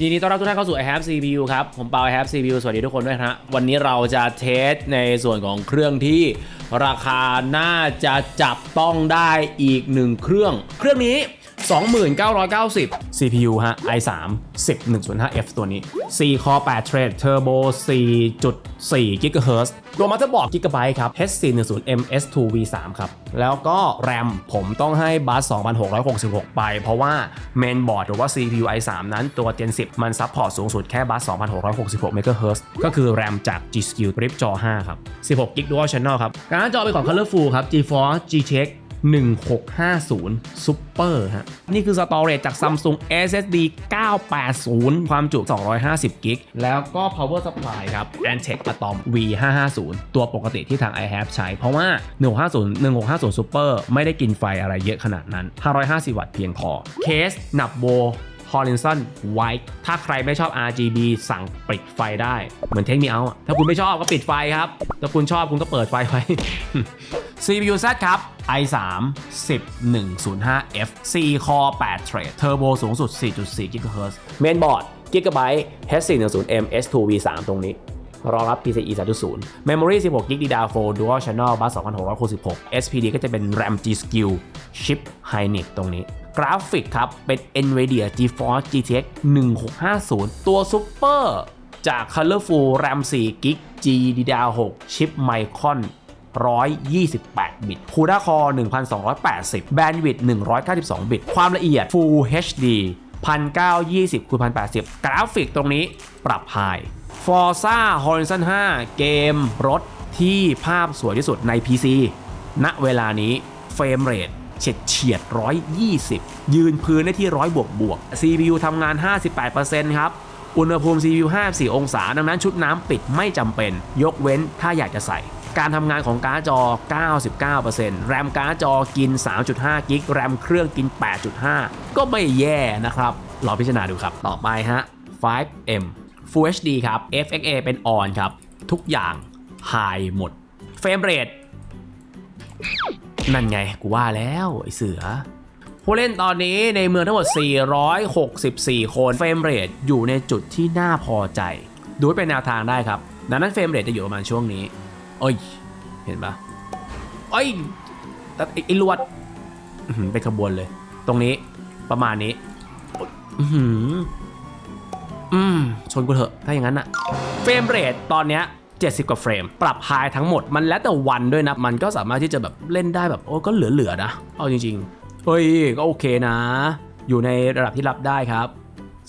ยินดีต้อนรับทุกท่านเข้าสู่ i have CPU ครับ ผมเปา i have CPU สวัสดีทุกคนด้วยนะฮะวันนี้เราจะเทสในส่วนของเครื่องที่ราคาน่าจะจับต้องได้อีกหนึ่งเครื่อง เครื่องนี้ 2990 CPU ฮะ i3 10 105F ตัวนี้ 4 core 8 thread turbo 4.4 GHz ตัวมัตเตอร์บอร์ดกิกะไบต์ครับ H410 MS2 V3 ครับ แล้วก็แรมผมต้องให้บัส2666 ไป เพราะว่าเมนบอร์ดหรือว่า CPU i3 นั้นตัว Gen 10 มันซับพอร์ตสูงสุดแค่บัส2666 MHz ก็คือแรมจาก G Skill Grip จอ 5 ครับ 16 GB Dual Channel ครับ การ์ดจอเป็นของ Colorful ครับ GeForce GTX 1650 Super ฮะ นี่คือ Storage จาก Samsung SSD 980 ความจุ 250 g b แล้วก็ Power Supply ครับ Antec Atom V550 ตัวปกติที่ทาง i have ใช้ เพราะว่า 1650 1650 Super ไม่ได้กินไฟอะไรเยอะขนาดนั้น 550 วัตต์เพียงพอ เคสหนับโบฮอลลินสันไวท์ถ้าใครไม่ชอบ RGB สั่งปิดไฟได้ เหมือนเทคมีเอาอะถ้าคุณไม่ชอบก็ปิดไฟครับ ถ้าคุณชอบคุณก็เปิดไฟไว้ CPU Z ครับ i3 10105F 4 Core 8 Thread Turbo สูงสุด 4.4 GHz Mainboard Gigabyte H410M S2 V3 ตรงนี้รองรับ PCIe 3.0 Memory 16 GB DDR4 Dual Channel Bus 2666 SPD ก็จะเป็น RAM G Skill Chip Hynix ตรงนี้ กราฟิกครับ เป็น NVIDIA GeForce GTX 1650 ตัว Super จาก Colorful RAM 4 GB GDDR6 ชิป Micron 128 บิต CUDA Core 1280 Bandwidth 192 บิต ความละเอียด Full HD 1920คูณ1080 กราฟิกตรงนี้ปรับ High Forza Horizon 5 เกมรถที่ภาพสวยที่สุดใน PC ณ เวลานี้เฟรมเรทเฉียดเฉียด 120 ยืนพื้นได้ที่ 100 บวกบวก CPU ทำงาน 58%ครับ อุณหภูมิ CPU 54 องศา ดังนั้นชุดน้ำปิดไม่จำเป็น ยกเว้นถ้าอยากจะใส่ การทำงานของการ์ดจอ 99%แรมการ์ดจอกิน 3.5 กิกแรมเครื่องกิน 8.5 ก็ไม่แย่นะครับลองพิจารณาดูครับ ต่อไปฮะ 5M Full HD ครับ FXA เป็น on ครับ ทุกอย่าง High หมด เฟรมเรทนั่นไง กูว่าแล้วไอเสือ ผู้เล่นตอนนี้ในเมืองทั้งหมด 464 คน เฟรมเรทอยู่ในจุดที่น่าพอใจ ดูเป็นแนวทางได้ครับ ดังนั้นเฟรมเรทจะอยู่ประมาณช่วงนี้ เอ้ย เห็นปะเอ้ยแต่ไอ้ลวดอื้อหือเป็นขบวนเลย ตรงนี้ประมาณนี้อือหืออืมชนกูเถอะ ถ้าอย่างนั้นอะเฟรมเรทตอนเนี้ย70 กว่าเฟรม ปรับไฮทั้งหมดมันแล้วแต่วันด้วยนะ มันก็สามารถที่จะแบบเล่นได้แบบ โอ้ก็เหลือๆนะ เอาจริงๆ เฮ้ย ก็โอเคนะ อยู่ในระดับที่รับได้ครับ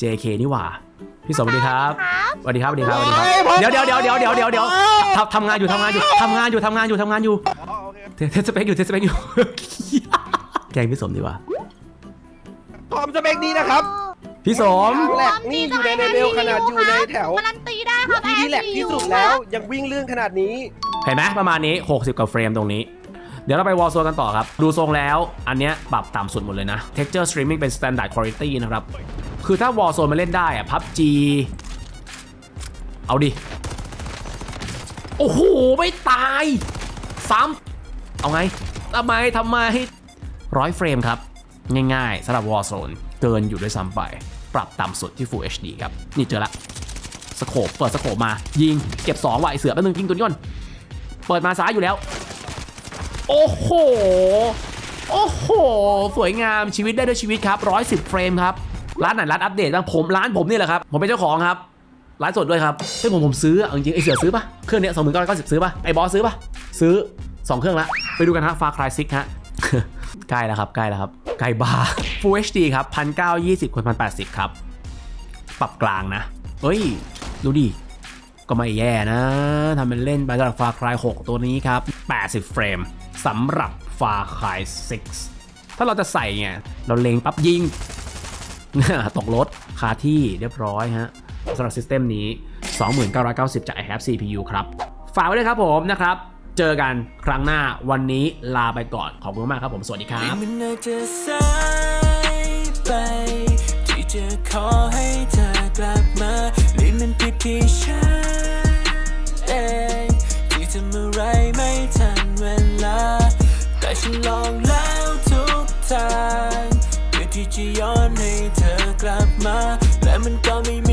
JK นี่หว่า พี่สมสวัสดีครับสวัสดีครับสวัสดีครับสวัสดีครับเดี๋ยวเดี๋ยวเดี๋ยวเดี๋ยวเดี๋ยวเดี๋ยวเดี๋ยวทำทำงานอยู่ทำงานอยู่ทำงานอยู่ทำงานอยู่ทำงานอยู่อ๋อโอเคเทเทสเปคอยู่เทสเปคอยู่แกล้งพี่สมดีกว่าพร้อมสเปคนี้นะครับ พี่สมแหลกนี่อยู่ในเลเวลขนาดอยู่ในแถวการันตีได้ครับที่ที่แหลกที่สุดแล้วยังวิ่งเรื่องขนาดนี้ เห็นไหมประมาณนี้ 60กว่าเฟรมตรงนี้เดี๋ยวเราไปวอลโซนกันต่อครับ ดูทรงแล้ว อันเนี้ยปรับต่ำสุดหมดเลยนะ Texture Streaming เป็น Standard Quality นะครับ คือถ้าวอลโซนมาเล่นได้อะ PUBG เอาดิ โอ้โห ไม่ตายซ้ำเอาไงทำไมทำไมร้อยเฟรมครับ ง่ายๆสำหรับวอลโซนเกินอยู่ด้วยซ้ำไป ปรับต่ำสุดที่ Full HD ครับ นี่เจอละสโคปเปิดสโคปมา ยิง เก็บ2ว่ะไอเสือแป๊บนึงยิงตัวนี้ก่อนเปิดมาซ้ายอยู่แล้ว โอ้โห โอ้โห สวยงามชีวิตได้ด้วยชีวิตครับ 110 เฟรมครับ ร้านไหนร้านอัปเดตบ้างผมร้านผมนี่แหละครับผมเป็นเจ้าของครับร้านสดด้วยครับเฮ้ยผมผมซื้อเอาจริงไอเสือซื้อปะเครื่องเนี้ยสองหมื่นเก้าร้อยเก้าสิบซื้อปะไอบอสซื้อปะซื้อ2เครื่องละไปดูกันฮะฟาคลายซิกฮะใกล้แล้วครับใกล้แล้วครับใกล้บาร์ Full HD ครับ1920คูณ1080ครับปรับกลางนะเฮ้ยดูดิก็ไม่แย่นะทำเป็นเล่นไปสำหรับ Far Cry 6ตัวนี้ครับ80เฟรมสำหรับ Far Cry 6ถ้าเราจะใส่ไงเราเล็งปั๊บยิง ตกรถคาที่เรียบร้อยฮะสำหรับซิสเต็มนี้ 2990 จาก i have CPU ครับ ฝากไว้ด้วยครับผมนะครับ เจอกันครั้งหน้าวันนี้ลาไปก่อน ขอบคุณมากครับผม สวัสดีครับที่จะขอให้เธอกลับมา ที่จะย้อนให้เธอกลับมา และมันก็ไม่มี